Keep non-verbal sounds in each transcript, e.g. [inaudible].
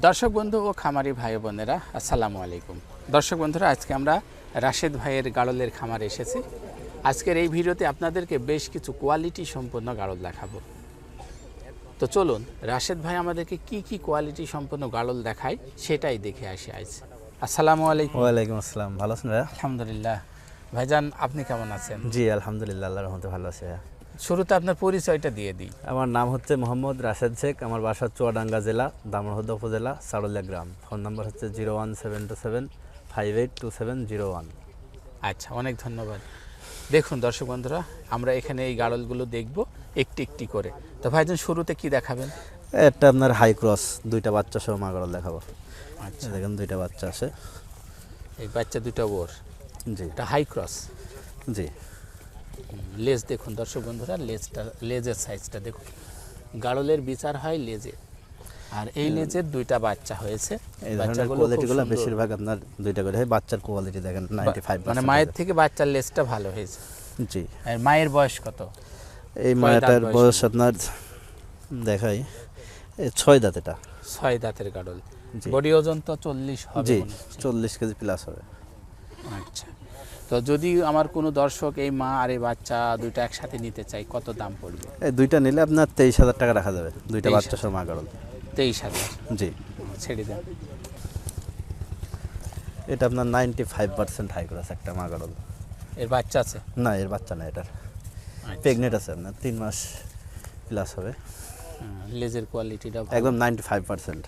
দর্শক বন্ধু ও খামারি ভাই বোনেরা আসসালামু আলাইকুম। দর্শক বন্ধুরা আজকে আমরা রাশেদ ভাইয়ের গাড়লের খামারে এসেছি। আজকের এই ভিডিওতে আপনাদেরকে বেশ কিছু কোয়ালিটি সম্পন্ন গাড়ল দেখাবো। তো চলুন রাশেদ ভাই আমাদেরকে কি কি কোয়ালিটি সম্পন্ন গাড়ল দেখায় সেটাই দেখে আসি আজ। আসসালামু আলাইকুম। ওয়ালাইকুম আসসালাম। ভালো আছেন আলহামদুলিল্লাহ। ভাইজান আপনি কেমন আছেন? জি আলহামদুলিল্লাহ আল্লাহর রহমতে ভালো আছে শুরুতে আপনার পরিচয়টা দিয়ে দিই। আমার নাম হচ্ছে মোহাম্মদ রাশেদ শেখ আমার বাসা চুয়াডাঙ্গা জেলা দামরহদা উপজেলা সারুলিয়া গ্রাম। ফোন নাম্বার হচ্ছে zero one seven two seven five eight two seven zero one. আচ্ছা অনেক ধন্যবাদ। দেখুন দর্শক বন্ধুরা আমরা এখানে এই গাড়লগুলো দেখব একটি একটি করে। তো ভাইজান শুরুতে কি দেখাবেন? একটা আপনার হাই ক্রস দুইটা বাচ্চা সহ মাগড়াল দেখাবো। আচ্ছা। দেখেন দুইটা বাচ্চা আছে। এই বাচ্চা দুটো ওর। জি। এটা হাই ক্রস জি। লেজ দেখুন দর্শক বন্ধুরা লেজটা লেজের সাইজটা দেখুন। গাড়লের বিচার হয় লেজে। আর এই লেজের দুইটা বাচ্চা হয়েছে। কোয়ালিটিগুলো বেশিরভাগ আপনার দুইটা করে হয় বাচ্চার কোয়ালিটি দেখেন নাইনটি ফাইভ মানে মায়ের থেকে বাচ্চার লেজটা ভালো হয়েছে। জি। আর মায়ের বয়স কত? এই মায়াটার বয়স আপনার দেখাই ছয় দাঁত এটা। ছয় দাঁতের গাড়ল। বডি ওজন তো চল্লিশ হবে জি চল্লিশ কেজি প্লাস হবে। আচ্ছা। তো যদি আমার কোনো দর্শক এই মা আর এই বাচ্চা দুইটা একসাথে নিতে চাই কত দাম পড়বে? এই দুইটা নিলে আপনার তেইশ হাজার টাকা রাখা যাবে দুইটা 23,000 বাচ্চা সহ মাগড়াল তেইশ হাজার? জি। ছেড়ে দেন। এটা আপনার ninety five percent high class একটা মা মাগড়াল এর বাচ্চা আছে? না এর বাচ্চা না এটার। আচ্ছা। প্রেগনেন্ট আছে আপনার তিন মাস প্লাস হবে। লেজের কোয়ালিটিটা একদম নাইনটি ফাইভ পার্সেন্ট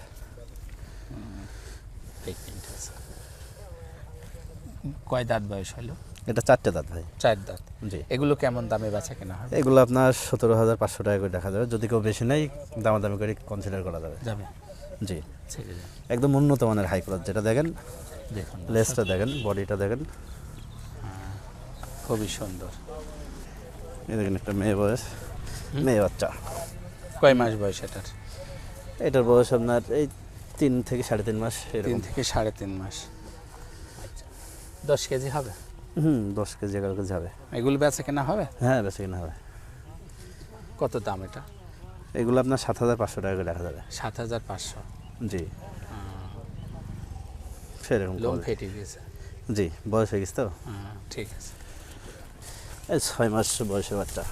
কয় দাঁত বয়স হলো? এটা চারটে দাঁত ভাই। চার দাঁত। জি। এগুলো কেমন দামে বেচা কেনা হবে এগুলো আপনার সতেরো হাজার পাঁচশো টাকা করে দেখা যাবে। যদি কেউ বেশি নেই দামাদামি করে কনসিডার করা যাবে। যাবে। জি। একদম উন্নত মানের হাই ক্লাস যেটা দেখেন দেখুন লেসটা দেখেন বডিটা দেখেন। খুবই সুন্দর। এই দেখেন একটা মেয়ে বয়স। মেয়ে বাচ্চা। কয় মাস বয়স এটার? এটার বয়স আপনার এই তিন থেকে সাড়ে তিন মাস তিন থেকে সাড়ে তিন মাস। দশ কেজি হবে। হুম দশ কেজি এগারো কেজি হবে। এগুলো বেচা কেনা হবে? হ্যাঁ বেশি কেনা হবে। কত দাম এটা? এগুলো আপনার সাত হাজার পাঁচশো টাকা করে দেখা যাবে। সাত হাজার পাঁচশো। জি। সেরকম লোন। ফেটে গেছে জি বয়স হয়ে গেছে তো? হ্যাঁ, ঠিক আছে। এই ছয় মাস বয়সের বাচ্চা।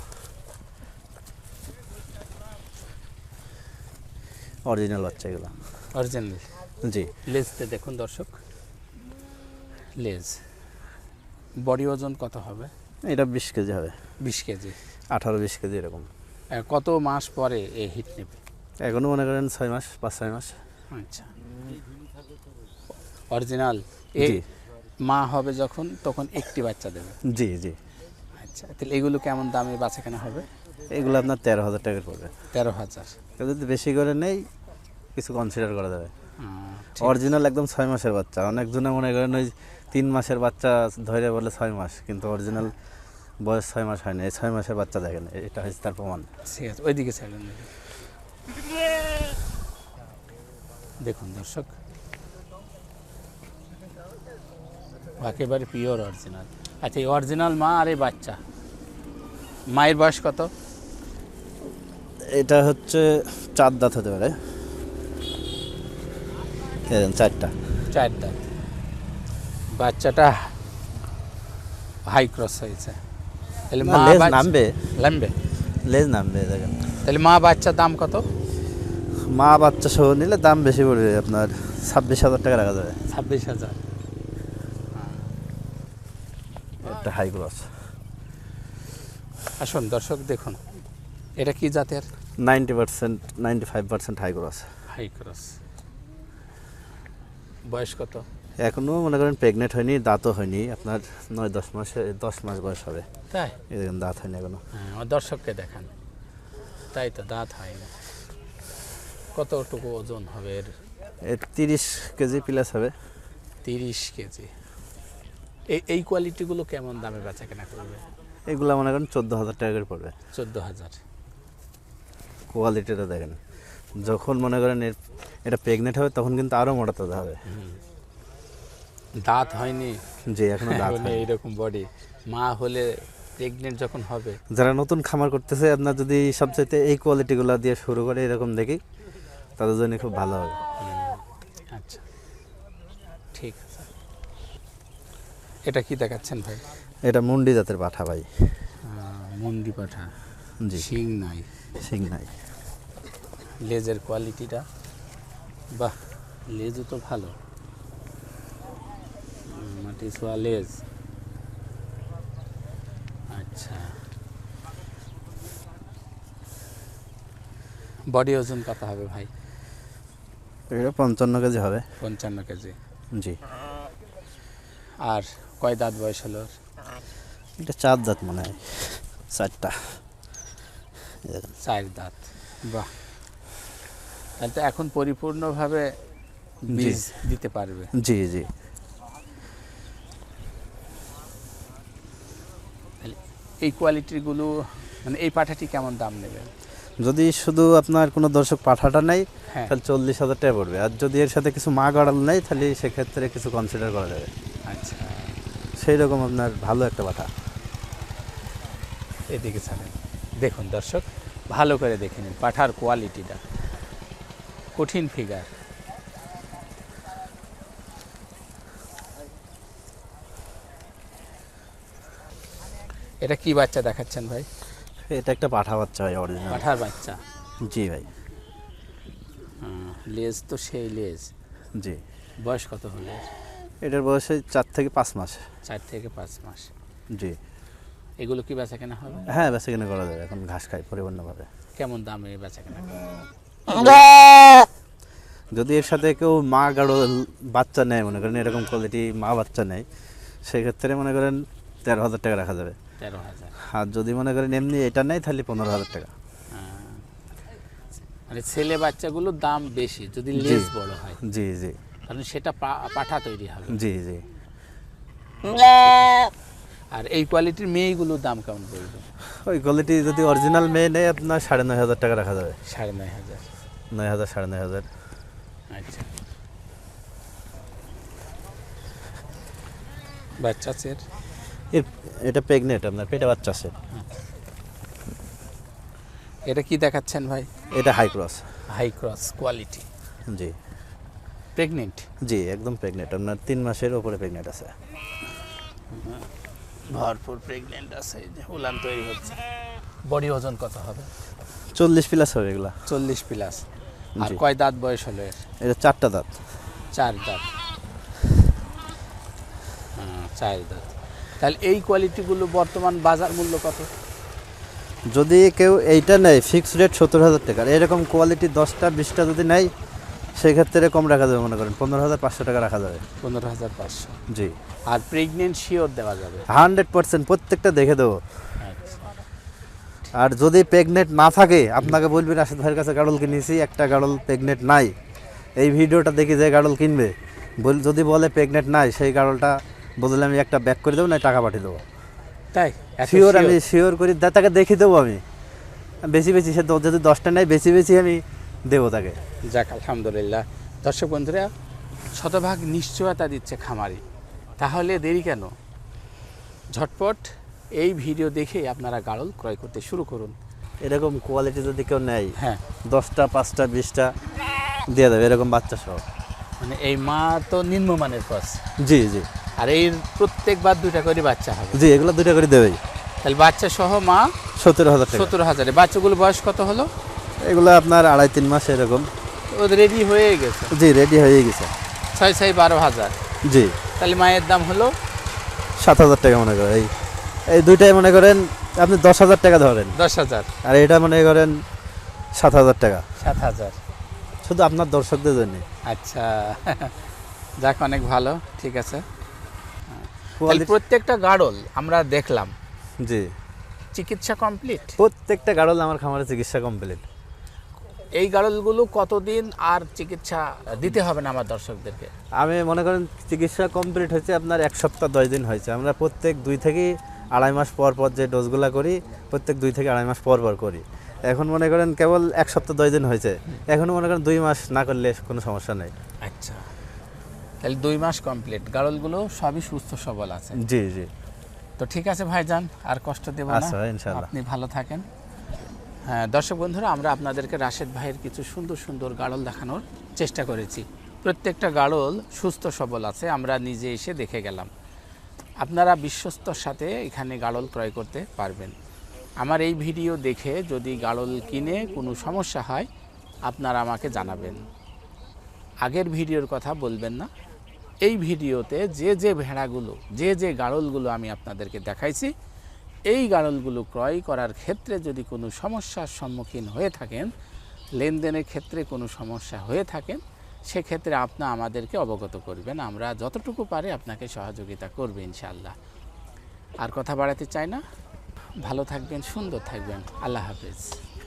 অরিজিনাল বাচ্চা এগুলো। অরিজিনাল। জি। লেজতে দেখুন দর্শক। লেজ বডি ওজন কত হবে? এটা বিশ কেজি হবে। বিশ কেজি। আঠারো বিশ কেজি এরকম। কত মাস পরে এ হিট নেবে? এখনও মনে করেন ছয় মাস পাঁচ ছয় মাস। আচ্ছা। অরিজিনাল। এই মা হবে যখন তখন একটি বাচ্চা দেবে। জি জি। আচ্ছা তাহলে এগুলো কেমন দামে বাচ্চা কেনা হবে? এগুলো আপনার তেরো হাজার টাকা পড়বে। তেরো হাজার। যদি বেশি করে নেই কিছু কনসিডার করা যাবে। অরিজিনাল একদম ছয় মাসের বাচ্চা। অনেকজনে মনে করেন ওই তিন মাসের বাচ্চা ধরে বলে ছয় মাস কিন্তু অরিজিনাল বয়স ছয় মাস হয়নি। এই ছয় মাসের বাচ্চা দেখেন এটা হচ্ছে তার প্রমাণ। ঠিক আছে ওইদিকে ছেড়ে দেখুন দর্শক একেবারে পিওর অরিজিনাল আচ্ছা এই অরিজিনাল মা আর এই বাচ্চা মায়ের বয়স কত? এটা হচ্ছে চার দাঁত হতে পারে। চারটা। চার দাঁত বাচ্চাটা হাই ক্রস হয়েছে। তাহলে মা লেজ বাচ্চা- নামবে। নামবে? লেজ নামবে দেখেন। তাহলে মা বাচ্চার দাম কত? মা বাচ্চা সহ নিলে দাম বেশি পড়বে আপনার ছাব্বিশ হাজার টাকা রাখা যাবে। ছাব্বিশ হাজার। একটা হাই ক্রস আসুন দর্শক দেখুন। এটা কি জাতের? Ninety percent ninety five percent high cross high cross বয়স কত? এখনও মনে করেন প্রেগনেন্ট হয়নি দাঁতও হয়নি আপনার নয় দশ মাসে দশ মাস বয়স হবে। তাই? দেখেন দাঁত হয়নি এখনও। হ্যাঁ দর্শককে দেখান। তাই তো দাঁত হয় না। কতটুকু ওজন হবে এর? এর তিরিশ কেজি প্লাস হবে। তিরিশ কেজি। এই এই কোয়ালিটিগুলো কেমন দামে বেচা কেনা করবে? এগুলো মনে করেন চোদ্দ হাজার টাকা করে পড়বে। চোদ্দ হাজার। কোয়ালিটিটা দেখেন। যখন মনে করেন এটা প্রেগনেন্ট হবে তখন কিন্তু আরও মোটা তাজা হবে। দাঁত হয়নি। যে এখন দাঁত। এইরকম বডি মা হলে প্রেগনেন্ট যখন হবে। যারা নতুন খামার করতেছে আপনার যদি সবচাইতে এই কোয়ালিটিগুলো দিয়ে শুরু করে এরকম দেখি তাদের জন্য খুব ভালো হবে। আচ্ছা। ঠিক আছে। এটা কি দেখাচ্ছেন ভাই? এটা মুন্ডি জাতের পাঠা ভাই। মুন্ডি পাঠা। জি। শিং নাই। সিং নাই। লেজের কোয়ালিটিটা বাহ লেজও তো ভালো। মাটি ছোঁয়া লেজ। আচ্ছা। বডি ওজন কত হবে ভাই? এটা পঞ্চান্ন কেজি হবে। পঞ্চান্ন কেজি। জি। আর কয় দাঁত বয়স হলো এটা চার দাঁত মনে হয় চারটা। চার দাঁত। বাহ। তাহলে তো এখন পরিপূর্ণভাবে বীজ দিতে পারবে। জি জি। এই কোয়ালিটিগুলো মানে এই পাঠাটি কেমন দাম নেবে? যদি শুধু আপনার কোনো দর্শক পাঠাটা নেই হ্যাঁ। তাহলে চল্লিশ হাজার টাকা পড়বে। আর যদি এর সাথে কিছু মা গড়াল নেই তাহলে সেক্ষেত্রে কিছু কনসিডার করা যাবে। আচ্ছা। সেই রকম আপনার ভালো একটা পাঠা। এদিকে ছাড়েন। দেখুন দর্শক ভালো করে দেখে নিন পাঠার কোয়ালিটিটা কঠিন ফিগার এটা কি বাচ্চা দেখাচ্ছেন ভাই? এটা একটা পাঠা বাচ্চা ভাই অরিজিনাল পাঠার বাচ্চা? জি ভাই। লেজ তো সেই লেজ। জি। বয়স কত হলে? এটার বয়স চার থেকে পাঁচ মাস। চার থেকে পাঁচ মাস। জি। এগুলো কি বেচা কেনা হবে? হ্যাঁ বেশি কিনে করা যাবে এখন ঘাস খাই পরিপূর্ণভাবে। কেমন দামে বেচা কেনা? যদি এর সাথে কেউ মা গাড়ো বাচ্চা নেয় মনে করেন এরকম কোয়ালিটি মা বাচ্চা নেয় সেক্ষেত্রে মনে করেন তেরো হাজার টাকা রাখা যাবে। তেরো হাজার। আর যদি মনে করেন এমনি এটা নেয় তাহলে পনেরো হাজার টাকা। মানে ছেলে বাচ্চাগুলোর দাম বেশি যদি লেজ বড় হয়। জি জি। কারণ সেটা পাঠা তৈরি হবে। জি জি। আর এই কোয়ালিটির মেয়েগুলোর দাম কেমন পড়বে? ওই কোয়ালিটি যদি অরিজিনাল মেয়ে নেয় আপনার সাড়ে নয় হাজার টাকা রাখা যাবে। সাড়ে নয় হাজার। নয় হাজার সাড়ে নয় হাজার। আচ্ছা। বাচ্চা চের এর এটা প্রেগনেন্ট আপনার পেটে বাচ্চা আছে এটা কি দেখাচ্ছেন ভাই? এটা high cross high cross quality জি। প্রেগনেন্ট জি একদম প্রেগনেন্ট আপনার তিন মাসের উপরে প্রেগনেন্ট আছে। ভরপুর প্রেগনেন্ট আছে উলান তৈরি হচ্ছে। বডি ওজন কত হবে? চল্লিশ প্লাস হবে এগুলা। চল্লিশ প্লাস আর কয় দাঁত বয়স হলো এটা চারটা দাঁত। চার দাঁত। হ্যাঁ, চার দাঁত। তাহলে এই কোয়ালিটিগুলো বর্তমান বাজার মূল্য কত? যদি কেউ এইটা নেয় ফিক্সড রেট সত্তর হাজার টাকার এরকম কোয়ালিটি দশটা বিশটা যদি নেয় সেক্ষেত্রে কম রাখা যাবে মনে করেন। পনেরো হাজার পাঁচশো টাকা রাখা যাবে। পনেরো হাজার পাঁচশো। জি। আর প্রেগনেন্ট শিওর দেওয়া যাবে? হান্ড্রেড পার্সেন্ট প্রত্যেকটা দেখে দেবো। আর যদি প্রেগনেন্ট না থাকে আপনাকে বলবেন রাশেদ ভাইয়ের কাছে গাড়ল কিনেছি একটা গাড়ল প্রেগনেন্ট নাই। এই ভিডিওটা দেখি যে গাড়ল কিনবে বল যদি বলে প্রেগনেন্ট নাই সেই গাড়লটা বদলে আমি একটা ব্যাক করে দেবো না টাকা পাঠিয়ে দেবো। তাই? শিওর আমি শিওর করি তাকে দেখিয়ে দেবো আমি। বেশি বেশি সে যদি দশটা নেয় বেশি বেশি আমি দেবো তাকে। যাক আলহামদুলিল্লাহ। দর্শক বন্ধুরা শতভাগ নিশ্চয়তা দিচ্ছে খামারি। তাহলে দেরি কেন? ঝটপট এই ভিডিও দেখে আপনারা গাড়ল ক্রয় করতে শুরু করুন। এরকম কোয়ালিটি যদি কেউ নেয় হ্যাঁ। দশটা পাঁচটা বিশটা দিয়ে দেবে এরকম বাচ্চা সহ। মানে এই মা তো নিম্নমানের কস জি জি। আর এই প্রত্যেকবার দুইটা করে বাচ্চা হবে। জি এগুলো দুইটা করে দেবেই। তাহলে বাচ্চা সহ মা সত্তর হাজার টাকা। সত্তর হাজারে। বাচ্চাগুলো বয়স কত হলো? এগুলো আপনার আড়াই তিন মাস এরকম। ও রেডি হয়ে গেছে। জি রেডি হয়ে গেছে। ছয় ছয় বারো হাজার। জি। তাহলে মায়ের দাম হলো? সাত হাজার টাকা মনে করেন এই এই দুইটাই মনে করেন আপনি দশ হাজার টাকা ধরেন। দশ হাজার। আর এটা মনে করেন সাত হাজার টাকা। সাত হাজার। শুধু আপনার দর্শকদের জন্য। আচ্ছা [laughs] যাক অনেক ভালো ঠিক আছে। প্রত্যেকটা গাড়ল আমরা দেখলাম। জি। চিকিৎসা কমপ্লিট? প্রত্যেকটা গাড়ল আমার খামারে চিকিৎসা কমপ্লিট। এই গাড়লগুলো কতদিন আর চিকিৎসা দিতে হবে না আমার দর্শকদেরকে? আমি মনে করেন চিকিৎসা কমপ্লিট হয়েছে আপনার এক সপ্তাহ দশ দিন হয়েছে। আমরা প্রত্যেক দুই থেকে আড়াই মাস পর পর যে ডোজগুলো করি প্রত্যেক দুই থেকে আড়াই মাস পর পর করি। এখন মনে করেন কেবল এক সপ্তাহ দশ দিন হয়েছে। এখনও মনে করেন দুই মাস না করলে কোনো সমস্যা নেই। আচ্ছা। তাহলে দুই মাস কমপ্লিট গাড়লগুলো সবই সুস্থ সবল আছে। জি জি। তো ঠিক আছে ভাইজান আর কষ্ট দেব না। আচ্ছা, আপনি ভালো থাকেন। হ্যাঁ দর্শক বন্ধুরা আমরা আপনাদেরকে রাশেদ ভাইয়ের কিছু সুন্দর সুন্দর গাড়ল দেখানোর চেষ্টা করেছি। প্রত্যেকটা গাড়ল সুস্থ সবল আছে আমরা নিজে এসে দেখে গেলাম। আপনারা বিশ্বস্তর সাথে এখানে গাড়ল ক্রয় করতে পারবেন। আমার এই ভিডিও দেখে যদি গাড়ল কিনে কোনো সমস্যা হয়, আপনারা আমাকে জানাবেন। আগের ভিডিওর কথা বলবেন না। এই ভিডিওতে যে যে ভেড়াগুলো, যে যে গাড়লগুলো আমি আপনাদেরকে দেখাইছি, এই গাড়লগুলো ক্রয় করার ক্ষেত্রে যদি কোনো সমস্যার সম্মুখীন হয়ে থাকেন, লেনদেনের ক্ষেত্রে কোনো সমস্যা হয়ে থাকেন সেক্ষেত্রে আপনি আমাদেরকে অবগত করবেন। আমরা যতটুকু পারি আপনাকে সহযোগিতা করবে ইনশাল্লাহ আর কথা বাড়াতে চাই না। ভালো থাকবেন, সুন্দর থাকবেন। আল্লাহ হাফেজ।